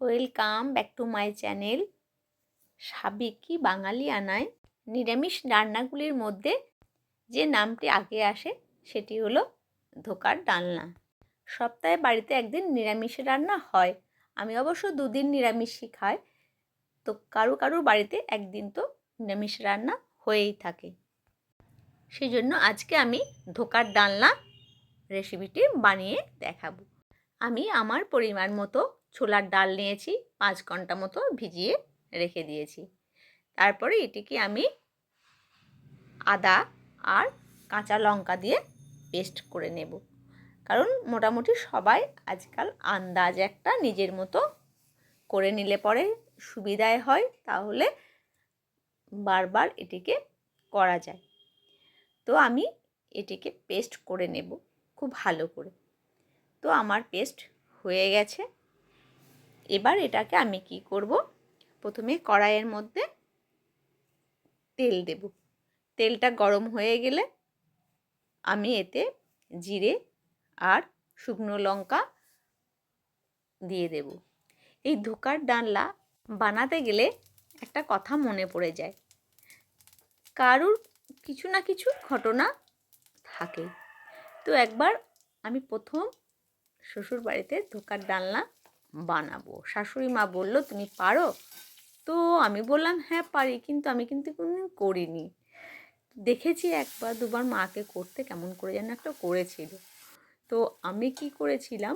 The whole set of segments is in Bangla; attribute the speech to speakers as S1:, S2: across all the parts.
S1: Welcome back to my channel সাবেকি বাঙালি আনায় নিরামিষ রান্নাগুলির মধ্যে যে নামটি আগে আসে, সেটি হলো ধোকার ডালনা। সপ্তাহে বাড়িতে একদিন নিরামিষ রান্না হয়। আমি অবশ্য দুদিন নিরামিষই খাই। তো কারও কারও বাড়িতে একদিন তো নিরামিষ রান্না হয়েই থাকে। সেই জন্য আজকে আমি ধোকার ডালনা রেসিপিটি বানিয়ে দেখাবো। আমি আমার পরিমাণ মতো ছোলার ডাল নিয়েছি, পাঁচ ঘণ্টা মতো ভিজিয়ে রেখে দিয়েছি। তারপরে এটিকে আমি আদা আর কাঁচা লঙ্কা দিয়ে পেস্ট করে নেব। কারণ মোটামুটি সবাই আজকাল আন্দাজ একটা নিজের মতো করে নিলে পরে সুবিধায় হয়, তাহলে বারবার এটিকে করা যায়। তো আমি এটিকে পেস্ট করে নেব খুব ভালো করে। তো আমার পেস্ট হয়ে গেছে। এবার এটাকে আমি কি করব? প্রথমে কড়াইয়ের মধ্যে তেল দেব। তেলটা গরম হয়ে গেলে আমি এতে জিরে আর শুকনো লঙ্কা দিয়ে দেব। এই ধোকার ডানলা বানাতে গেলে একটা কথা মনে পড়ে যায়। কারুর কিছু না কিছু ঘটনা থাকে। তো একবার আমি প্রথম শ্বশুর বাড়িতে ধোকার ডালনা বানাবো। শাশুড়ি মা বলল, তুমি পারো? তো আমি বললাম হ্যাঁ পারি, কিন্তু আমি কিন্তু কোনোদিন করিনি। দেখেছি একবার দুবার মাকে করতে, কেমন করে যেন একটা করেছিল। তো আমি কি করেছিলাম,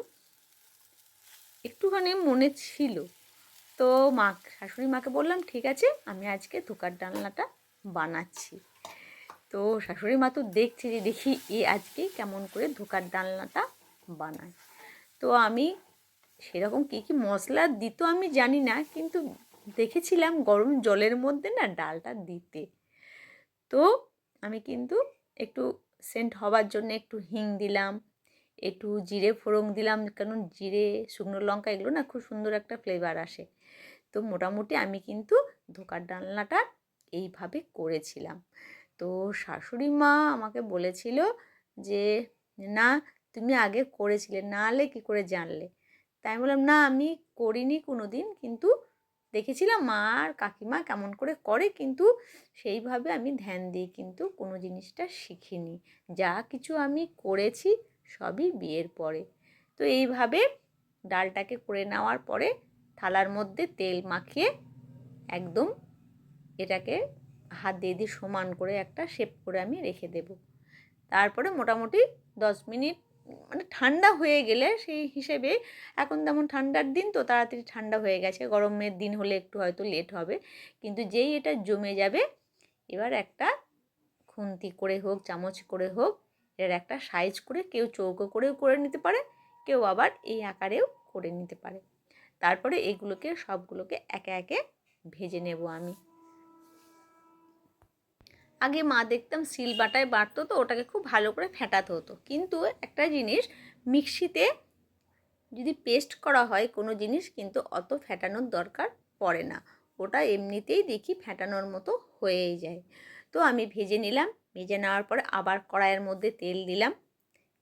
S1: একটুখানি মনে ছিল। তো মা, শাশুড়ি মাকে বললাম, ঠিক আছে, আমি আজকে ধোকার ডালনাটা বানাচ্ছি। তো শাশুড়ি মা তো দেখছে যে, দেখি, এ আজকে কেমন করে ধোকার ডালনাটা বানায়। তো আমি সেরকম কী কী মশলা দিত আমি জানি না, কিন্তু দেখেছিলাম গরম জলের মধ্যে না ডালটা দিতে। তো আমি কিন্তু একটু সেন্ট হওয়ার জন্য একটু হিং দিলাম, একটু জিরে ফোড়ন দিলাম, কারণ জিরে, শুকনো লঙ্কা এগুলো না খুব সুন্দর একটা ফ্লেভার আসে। তো মোটামুটি আমি কিন্তু ধোকার ডালনাটা এইভাবে করেছিলাম। তো শাশুড়ি মা আমাকে বলেছিল যে, না, তুমি আগে করেছিলে নাহলে কি করে জানলে? তাই বললাম, না, আমি করিনি কোনো দিন কিন্তু দেখেছিলাম মা আর কাকিমা কেমন করে করে, কিন্তু সেইভাবে আমি ধ্যান দিই কিন্তু কোনো জিনিসটা শিখিনি। যা কিছু আমি করেছি সবই বিয়ের পরে। তো এইভাবে ডালটাকে করে নেওয়ার পরে থালার মধ্যে তেল মাখিয়ে একদম এটাকে হাত দিয়ে দিয়ে সমান করে একটা শেপ করে আমি রেখে দেব। তারপরে মোটামুটি দশ মিনিট মানে ঠান্ডা হয়ে গেলে সেই হিসেবে এখন তেমন ঠান্ডার দিন তো তাড়াতাড়ি ঠান্ডা হয়ে গেছে। গরমের দিন হলে একটু হয়তো লেট হবে। কিন্তু যেই এটা জমে যাবে, এবার একটা খুন্তি করে হোক, চামচ করে হোক, এর একটা সাইজ করে কেউ চৌকো করেও করে নিতে পারে, কেউ আবার এই আকারেও করে নিতে পারে। তারপরে এগুলোকে সবগুলোকে একে একে ভেজে নেব আমি। আগে মা দেখতাম সিল বাটায় বাটতো তো, ওটাকে খুব ভালো করে ফেটাতে হতো। কিন্তু একটা জিনিস, মিক্সিতে যদি পেস্ট করা হয় কোনো জিনিস, কিন্তু অত ফেটানোর দরকার পড়ে না। ওটা এমনিতেই দেখি ফেটানোর মতো হয়েই যায়। তো আমি ভেজে নিলাম, ভেজে নেওয়ার পরে আবার কড়াইয়ের মধ্যে তেল দিলাম।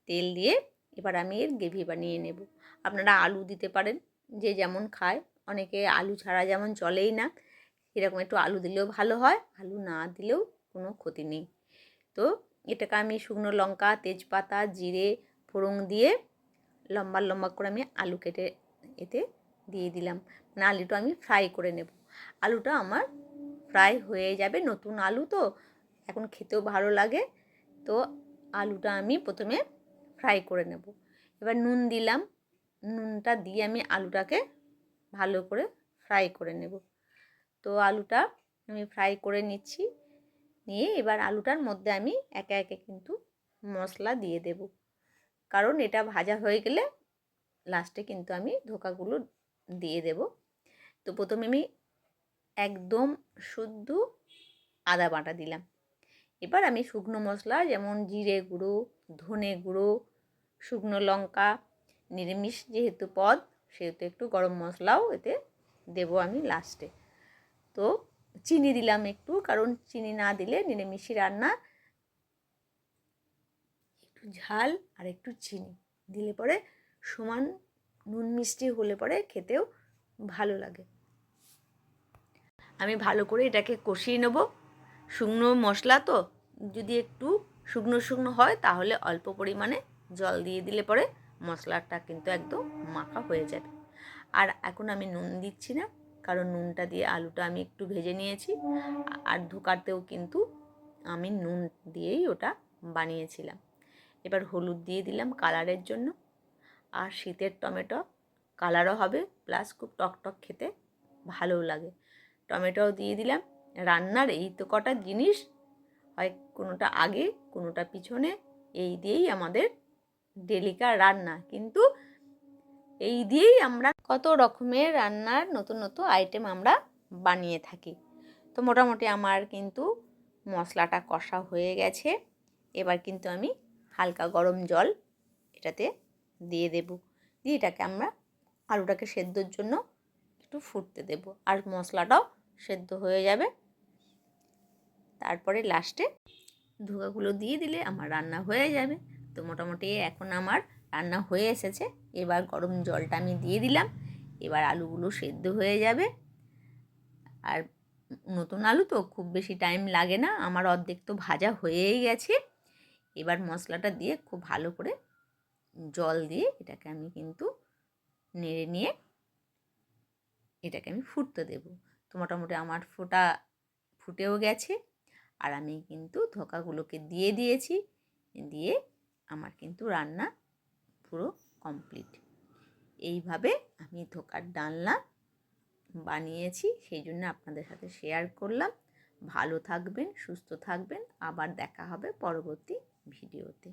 S1: তেল দিয়ে এবার আমি এর গ্রেভি বানিয়ে নেব। আপনারা আলু দিতে পারেন, যে যেমন খায়। অনেকে আলু ছাড়া যেমন চলেই না। এরকম একটু আলু দিলেও ভালো হয়, আলু না দিলেও কোনো ক্ষতি নেই। তো এটাকে আমি শুকনো লঙ্কা, তেজপাতা, জিরে, ফোড়ন দিয়ে লম্বা লম্বা করে আমি আলু কেটে এতে দিয়ে দিলাম। মানে আলুটা আমি ফ্রাই করে নেব। আলুটা আমার ফ্রাই হয়ে যাবে, নতুন আলু তো, এখন খেতেও ভালো লাগে। তো আলুটা আমি প্রথমে ফ্রাই করে নেব। এবার নুন দিলাম। নুনটা দিয়ে আমি আলুটাকে ভালো করে ফ্রাই করে নেব। তো আলুটা আমি ফ্রাই করে নিচ্ছি। নিয়ে এবার আলুটার মধ্যে আমি একে একে কিন্তু মশলা দিয়ে দেব। কারণ এটা ভাজা হয়ে গেলে লাস্টে কিন্তু আমি ধোকাগুলো দিয়ে দেব। তো প্রথমে আমি একদম শুদ্ধ আদা বাটা দিলাম। এবার আমি শুকনো মশলা যেমন জিরে গুঁড়ো, ধনে গুঁড়ো, শুকনো লঙ্কা, নিরামিষ যেহেতু পদ, সেহেতু একটু গরম মশলাও এতে দেব আমি লাস্টে তো চিনি দিলাম একটু, কারণ চিনি না দিলে নিরামিষি রান্না। একটু ঝাল আর একটু চিনি দিলে পরে সমান নুন মিষ্টি হলে পরে খেতেও ভালো লাগে। আমি ভালো করে এটাকে কষিয়ে নেব। শুকনো মশলা তো, যদি একটু শুকনো শুকনো হয় তাহলে অল্প পরিমাণে জল দিয়ে দিলে পরে মশলাটা কিন্তু একদম মাখা হয়ে যাবে। আর এখন আমি নুন দিচ্ছি না। কারণ নুনটা দিয়ে আলুটা আমি একটু ভেজে নিয়েছি। আর ধোকাতেও কিন্তু আমি নুন দিয়েই ওটা বানিয়েছিলাম। এবার হলুদ দিয়ে দিলাম কালারের জন্য। আর শীতের টমেটো কালারও হবে, প্লাস খুব টক টক খেতে ভালোও লাগে। টমেটোও দিয়ে দিলাম। রান্নার এই তো কটা জিনিস, হয় কোনোটা আগে, কোনোটা পিছনে, এই দিয়েই আমাদের ডেলিকার রান্না। কিন্তু এই দিয়েই আমরা কত রকমের রান্নার নতুন নতুন আইটেম আমরা বানিয়ে থাকি। তো মোটামুটি আমার কিন্তু মশলাটা কষা হয়ে গেছে। এবার কিন্তু আমি হালকা গরম জল এটাতে দিয়ে দেব। দিয়ে এটাকে আমরা আলুটাকে সেদ্ধর জন্য একটু ফুটতে দেব। আর মশলাটাও সেদ্ধ হয়ে যাবে। তারপরে লাস্টে ধোকাগুলো দিয়ে দিলে আমার রান্না হয়ে যাবে। তো মোটামুটি এখন আমার রান্না হয়ে এসেছে। এবার গরম জলটা আমি দিয়ে দিলাম। এবার আলুগুলো সেদ্ধ হয়ে যাবে। আর নতুন আলু তো খুব বেশি টাইম লাগে না। আমার অর্ধেক তো ভাজা হয়েই গেছে। এবার মশলাটা দিয়ে খুব ভালো করে জল দিয়ে এটাকে আমি কিন্তু নেড়ে নিয়ে এটাকে আমি ফুটতে দেব। তো মোটামুটি আমার ফোটা ফুটেও গেছে। আর আমি কিন্তু ধোকাগুলোকে দিয়ে দিয়েছি। দিয়ে আমার কিন্তু রান্না পুরো কমপ্লিট এইভাবে আমি ধোকার ডালনা বানিয়েছি, সেই জন্য আপনাদের সাথে শেয়ার করলাম। ভালো থাকবেন, সুস্থ থাকবেন। আবার দেখা হবে পরবর্তী ভিডিওতে